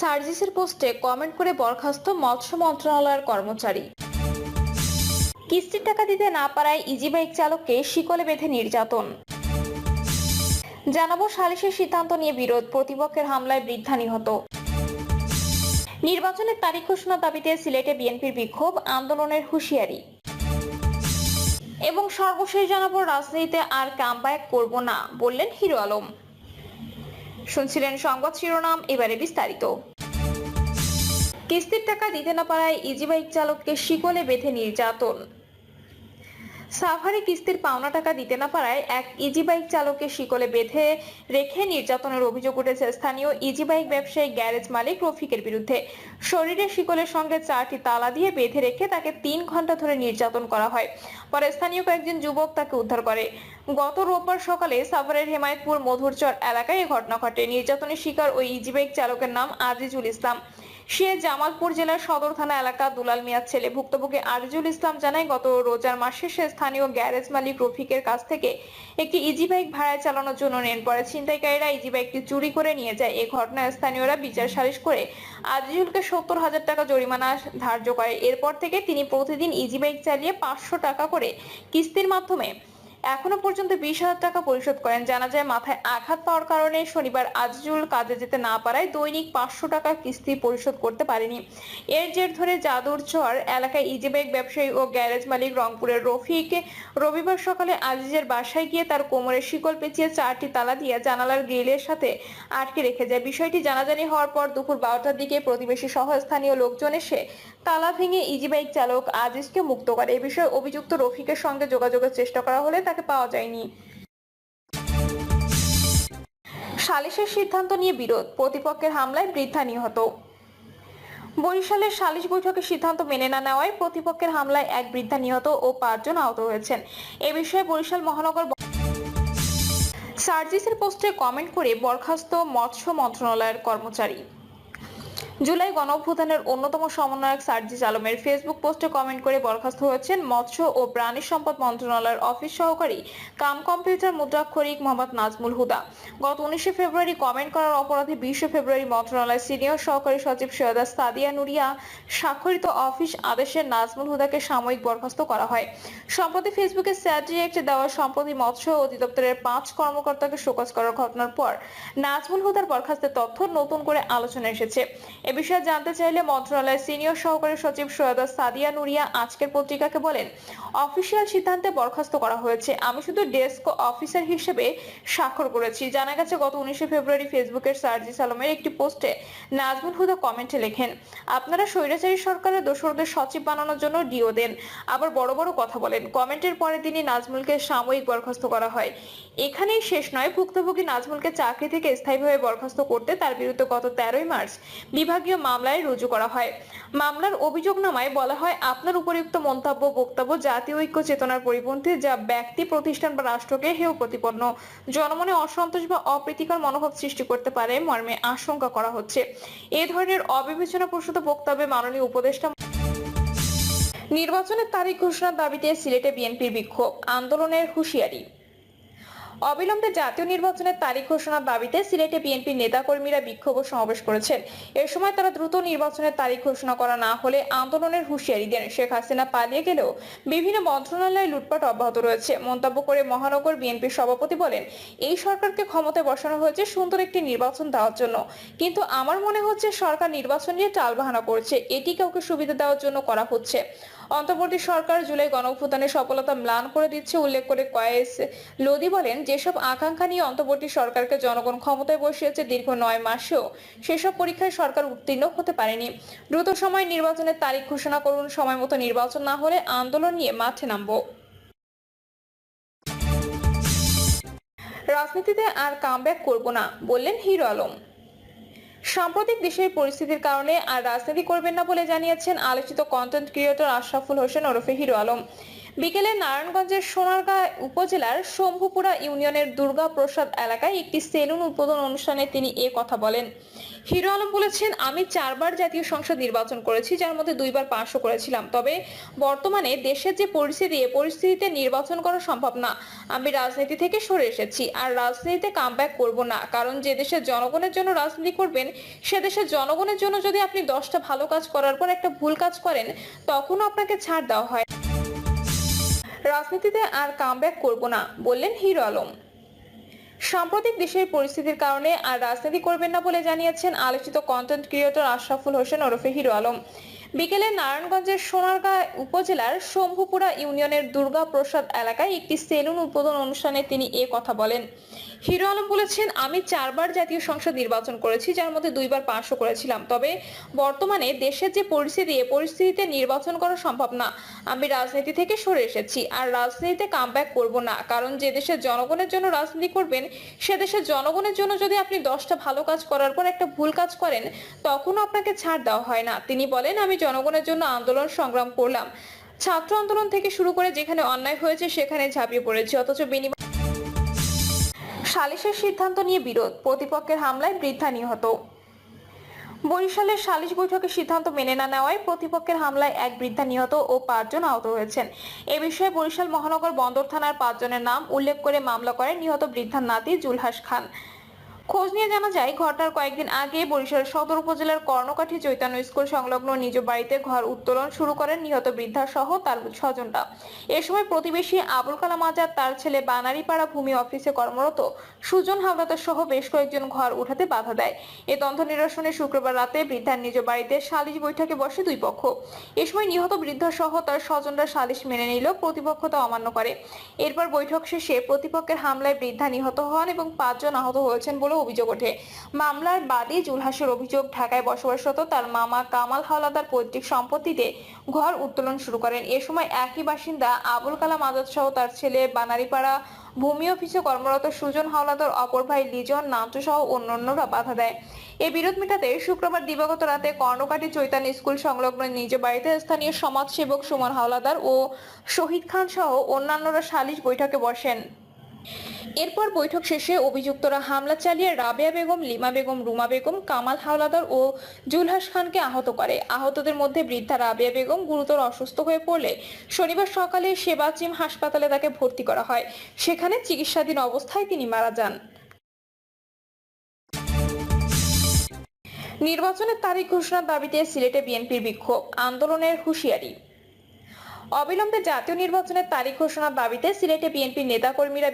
সার্জিসের পোস্টে কমেন্ট করে বরখাস্ত মৎস্য মন্ত্রণালয়ের কর্মচারী। কিস্তির টাকা দিতে না পারায় ইজি বাইক চালককে শিকলে বেঁধে নির্যাতন। জানাব সালিশের সিদ্ধান্ত নিয়ে বিরোধ, প্রতিপক্ষের হামলায় বৃদ্ধা নিহত। নির্বাচনের তারিখ ঘোষণা দাবিতে সিলেটে বিএনপির বিক্ষোভ, আন্দোলনের হুঁশিয়ারি। এবং সর্বশেষ জানাব রাজনীতিতে আর কামব্যাক করব না, বললেন হিরো আলম। শুনছিলেন সংবাদ শিরোনাম, এবারে বিস্তারিত। কিস্তির টাকা দিতে না পারায় ইজিবাইক চালককে শিকলে বেঁধে নির্যাতন। সাভারে কিস্তির পাওনা টাকা দিতে না পারায় এক ইজি বাইক চালককে শিকলে বেঁধে রেখে নির্যাতনের অভিযোগ উঠেছে স্থানীয় ইজি বাইক ব্যবসায়ী গ্যারেজ মালিক রফিকের বিরুদ্ধে। শরীরে শিকলের সঙ্গে চারটি তালা দিয়ে বেঁধে রেখে তাকে তিন ঘণ্টা ধরে নির্যাতন করা হয়। পরে স্থানীয় কয়েকজন যুবক তাকে উদ্ধার করে। গত রোববার সকালে সাভারের হেমায়তপুর মধুরচর এলাকায় এই ঘটনা ঘটে। নির্যাতনের শিকার ওই ইজি বাইক চালকের নাম আজিজুল ইসলাম। সে জামালপুর জেলার সদর থানা এলাকা দুলাল মিয়ার ছেলে। ভুক্তভোগী আরজুল ইসলাম জানায়, গত রোজার মাসে সে স্থানীয় গ্যারেজ মালিক রফিকের কাছ থেকে একটি ইজি বাইক ভাড়ায় চালানোর জন্য নেন। পরে ছিনতাইকারীরা ইজি বাইকটি চুরি করে নিয়ে যায়। এই ঘটনায় স্থানীয়রা বিচার সালিশ করে আজিজুলকে সত্তর হাজার টাকা জরিমানা ধার্য করে। এরপর থেকে তিনি প্রতিদিন ইজি বাইক চালিয়ে পাঁচশো টাকা করে কিস্তির মাধ্যমে এখনও পর্যন্ত বিশ হাজার টাকা পরিশোধ করেন। জানা যায়, মাথায় আঘাত পাওয়ার কারণে শনিবার আজিজুল কাজে যেতে না পারায় দৈনিক পাঁচশো টাকা কিস্তি পরিশোধ করতে পারেনি। এর জের ধরে জাদুরচর এলাকায় ইজিবাইক ব্যবসায়ী ও গ্যারেজ মালিক রংপুরের রফিক রবিবার সকালে আজিজের বাসায় গিয়ে তার কোমরে শিকল পেঁচিয়ে চারটি তালা দিয়ে জানালার গ্রিলের সাথে আটকে রেখে যায়। বিষয়টি জানাজানি হওয়ার পর দুপুর বারোটার দিকে প্রতিবেশী সহ স্থানীয় লোকজন এসে তালা ভেঙে ইজিবাইক চালক আজিজকে মুক্ত করে। এ বিষয়ে অভিযুক্ত রফিকের সঙ্গে যোগাযোগের চেষ্টা করা হলে তাকে পাওয়া যায়নি। সালিশের সিদ্ধান্ত নিয়ে বিরোধ, প্রতিপক্ষের হামলায় বৃদ্ধা নিহত। বরিশালের সালিশ বৈঠকের সিদ্ধান্ত মেনে না নেওয়ায় প্রতিপক্ষের হামলায় এক বৃদ্ধা নিহত ও পাঁচজন আহত হয়েছেন। এ বিষয়ে বরিশাল মহানগর সার্জিসের পোস্টে কমেন্ট করে বরখাস্ত মৎস্য মন্ত্রণালয়ের কর্মচারী। জুলাই গণঅভ্যুত্থানের অন্যতম সমন্বয়ক সার্জিস আলমের ফেসবুক পোস্টে কমেন্ট করে বরখাস্ত হয়েছেন মৎস্য ও প্রাণী সম্পদ মন্ত্রণালয়ের অফিস সহকারী কাম কম্পিউটার মুদ্রাক্ষরিক মোহাম্মদ নাজমুল হুদা। গত উনিশে ফেব্রুয়ারি কমেন্ট করার অপরাধে বিশে ফেব্রুয়ারি মন্ত্রণালয়ের সিনিয়র সহকারী সচিব সৈয়দা সাদিয়া নুরিয়া স্বাক্ষরিত অফিস আদেশে নাজমুল হুদাকে সাময়িক বরখাস্ত করা হয়। সম্প্রতি ফেসবুকে ডিরেক্ট দেওয়া সম্প্রতি মৎস্য অধিদপ্তরের পাঁচ কর্মকর্তাকে শোকজ করার ঘটনার পর নাজমুল হুদার বরখাস্তের তথ্য নতুন করে আলোচনা এসেছে। বিষয়ে জানতে চাইলে মন্ত্রণালয়ের সিনিয়র সহকারী সচিব সৈয়দা সাদিয়া নুরিয়া আজকের পত্রিকাকে বলেন, অফিসিয়াল সিদ্ধান্তে বরখাস্ত করা হয়েছে। আমি শুধু ডেস্ক অফিসার হিসেবে স্বাক্ষর করেছি। জানা গেছে, গত উনিশে ফেব্রুয়ারি ফেসবুকের সার্জিস আলমের একটি পোস্টে নাজমুল হুদা কমেন্টে লেখেন, আপনারা স্বৈরাচারী সরকারের দোসরদের সচিব বানানোর জন্য ডিও দেন, আবার বড় বড় কথা বলেন। কমেন্টের পরে তিনি নাজমুলকে সাময়িক বরখাস্ত করা হয়। এখানেই শেষ নয়, ভুক্তভোগী নাজমুলকে চাকরি থেকে স্থায়ীভাবে বরখাস্ত করতে তার বিরুদ্ধে গত তেরোই মার্চ বিভাগীয় মামলায় রুজু করা হয়। মামলার অভিযোগনামায় বলা হয়, আপনার উপরিউক্ত মন্তব্য, বক্তব্য, জাতীয় ঐক্য, চেতনার পরিপন্থী যা ব্যক্তি, প্রতিষ্ঠান বা রাষ্ট্রকে হেয় প্রতিপন্ন। জনমনে অসন্তোষ বা অপ্রীতিকর মনোভাব সৃষ্টি করতে পারে মর্মে আশঙ্কা করা হচ্ছে। এ ধরনের অবিবেচনা প্রসূত বক্তব্যে মাননীয় উপদেষ্টা নির্বাচনের তারিখ ঘোষণার দাবিতে সিলেটে বিএনপির বিক্ষোভ, আন্দোলনের হুঁশিয়ারি। অবিলম্বে জাতীয় নির্বাচনের তারিখ ঘোষণার দাবিতে সিলেটে বিএনপির নেতাকর্মীরা বিক্ষোভ সমাবেশ করেছেন। এ সময় তারা দ্রুত নির্বাচনের তারিখ ঘোষণা করা না হলে আন্দোলনের হুঁশিয়ারি দেন। শেখ হাসিনা পালিয়ে গেলেও বিভিন্ন মন্ত্রণালয়ে লুটপাট অব্যাহত রয়েছে। মন্তব্য করে মহানগর বিএনপির সভাপতি বলেন, এই সরকারকে ক্ষমতায় বসানো হয়েছে সুন্দর একটি নির্বাচন দেওয়ার জন্য। কিন্তু আমার মনে হচ্ছে সরকার নির্বাচন নিয়ে টালবাহানা করছে। এটি কাউকে সুবিধা দেওয়ার জন্য করা হচ্ছে। অন্তর্বর্তী সরকার জুলাই গণঅভ্যুত্থানের সফলতা ম্লান করে দিচ্ছে, উল্লেখ করে কয়েস লোদি বলেন যেসব আকাঙ্ক্ষা নিয়ে অন্তর্বর্তী সরকারকে জনগণ ক্ষমতায় বসিয়েছে দীর্ঘ নয় মাসেও, সেসব পরীক্ষায় সরকার উত্তীর্ণ হতে পারেনি। দ্রুত সময় নির্বাচনের তারিখ ঘোষণা করুন। সময় মতো নির্বাচন না হলে আন্দোলন নিয়ে মাঠে নামবো। রাজনীতিতে আর কামব্যাক করব না, বললেন হিরো আলম। সাম্প্রতিক দেশের পরিস্থিতির কারণে আর রাজনীতি করবেন না বলে জানিয়েছেন আলোচিত কন্টেন্ট ক্রিয়েটর আশরাফুল হোসেন ওরফে হিরো আলম। বিকেলে নারায়ণগঞ্জের সোনারগাঁ উপজেলার শম্ভুপুরা ইউনিয়নের দুর্গা প্রসাদ এলাকায় একটি সেলুন উদ্বোধন অনুষ্ঠানে তিনি এ কথা বলেন। হিরো আলম বলেছেন, আমি চারবার জাতীয় সংসদ নির্বাচন করেছি, যার মধ্যে দুইবার পাশও করেছিলাম। তবে বর্তমানে দেশের যে পরিস্থিতি, এ পরিস্থিতিতে নির্বাচন করা সম্ভব না। আমি রাজনীতি থেকে সরে এসেছি, আর রাজনীতিতে কামব্যাক করব না। কারণ যে দেশের জনগণের জন্য রাজনীতি করবেন, সে দেশের জনগণের জন্য যদি আপনি দশটা ভালো কাজ করার পর একটা ভুল কাজ করেন, তখনও আপনাকে ছাড় দেওয়া হয়। রাজনীতিতে আর কামব্যাক করব না, বললেন হিরো আলম। সাম্প্রতিক দেশের পরিস্থিতির কারণে আর রাজনীতি করবেন না বলে জানিয়েছেন আলোচিত কন্টেন্ট ক্রিয়েটর আশরাফুল হোসেন ওরফে হিরো আলম। বিকেলে নারায়ণগঞ্জের সোনারগাঁ উপজেলার শম্ভুপুরা ইউনিয়নের দুর্গা প্রসাদ এলাকায় একটি সেলুন উদ্বোধন অনুষ্ঠানে তিনি এ কথা বলেন। হিরো আলম বলেছেন, আমি চারবার জাতীয় সংসদ নির্বাচন করেছি, যার মধ্যে দুইবার পাশও করেছিলাম। তবে বর্তমানে দেশের যে পরিস্থিতি, এ পরিস্থিতিতে নির্বাচন করা সম্ভব না। আমি রাজনীতি থেকে সরে এসেছি, আর রাজনীতিতে কামব্যাক করব না। কারণ যে দেশের জনগণের জন্য রাজনীতি করবেন, সে দেশের জনগণের জন্য যদি আপনি দশটা ভালো কাজ করার পর একটা ভুল কাজ করেন, তখনও আপনাকে ছাড় দেওয়া হয় না। তিনি বলেন, আমি জনগণের জন্য আন্দোলন সংগ্রাম করলাম। ছাত্র আন্দোলন থেকে শুরু করে যেখানে অন্যায় হয়েছে সেখানে ঝাঁপিয়ে পড়েছি, অথচ বিনিময় সালিশের সিদ্ধান্ত নিয়ে বিরোধ, প্রতিপক্ষের হামলায় বৃদ্ধা নিহত। বরিশালের সালিশ বৈঠকের সিদ্ধান্ত মেনে না নেওয়ায় প্রতিপক্ষের হামলায় এক বৃদ্ধা নিহত ও পাঁচজন আহত হয়েছেন। এ বিষয়ে বরিশাল মহানগর বন্দর থানার পাঁচজনের নাম উল্লেখ করে মামলা করেন নিহত বৃদ্ধার নাতি জুলহাস খান। খোঁজ নিয়ে জানা যায়, ঘটনার কয়েকদিন আগে বরিশাল সদর উপজেলার কর্ণকাঠি চৈতন্য স্কুল সংলগ্ন নিজ বাড়িতে ঘর উত্তোলন শুরু করেন নিহত বৃদ্ধা সহ তার স্বজনরা। এ সময় প্রতিবেশী আবুল কালাম আজাদ, তার ছেলে বানারীপাড়া ভূমি অফিসে কর্মরত। সুজন হাওলাদার সহ বেশ কয়েকজন ঘর উঠাতে বাধা দেয়। এ দ্বন্দ্ব নিরসনে শুক্রবার রাতে বৃদ্ধার নিজ বাড়িতে সালিশ বৈঠকে বসে দুই পক্ষ। এ সময় নিহত বৃদ্ধা সহ তার স্বজনরা সালিশ মেনে নিল, প্রতিপক্ষ তা অমান্য করে। এরপর বৈঠক শেষে প্রতিপক্ষের হামলায় বৃদ্ধা নিহত হন এবং পাঁচজন আহত হয়েছেন বলে অভিযোগ ওঠে। মামলার বাদী জুলহাসের অভিযোগ, ঢাকায় বসবাসরত তার মামা কামাল হাওলাদার পৈতৃক সম্পত্তিতে ঘর উত্তোলন শুরু করেন। এ সময় একই বাসিন্দা আবুল কালাম আজাদ সহ তার ছেলে বানারীপাড়া ভূমি অফিসে কর্মরত সুজন হাওলাদার, অপর ভাই লিজন নামচু সহ অন্যান্যরা বাধা দেয়। এই বিরোধ মেটাতে শুক্রবার দিবাগত রাতে কর্ণকাটি চৈতান স্কুল সংলগ্ন নিজ বাড়িতে স্থানীয় সমাজসেবক সুমন হাওলাদার ও শহীদ খান সহ অন্যান্যরা সালিশ বৈঠকে বসেন। এরপর বৈঠক শেষে অভিযুক্তরা হামলা চালিয়ে রাবেয়া বেগম, লিমা বেগম, রুমা বেগম, কামাল হাওলাদার ও জুলহাস খানকে আহত করে। আহতদের মধ্যে বৃদ্ধা রাবেয়া বেগম গুরুতর অসুস্থ হয়ে পড়লে শনিবার সকালে সেবাচিম হাসপাতালে তাকে ভর্তি করা হয়। সেখানে চিকিৎসাধীন অবস্থায় তিনি মারা যান। নির্বাচনের তারিখ ঘোষণার দাবিতে সিলেটে বিএনপির বিক্ষোভ, আন্দোলনের হুঁশিয়ারি। অবিলম্বে জাতীয় নির্বাচনের তারিখ ঘোষণার দাবিতে সিলেটে বিএনপির নেতাকর্মীরা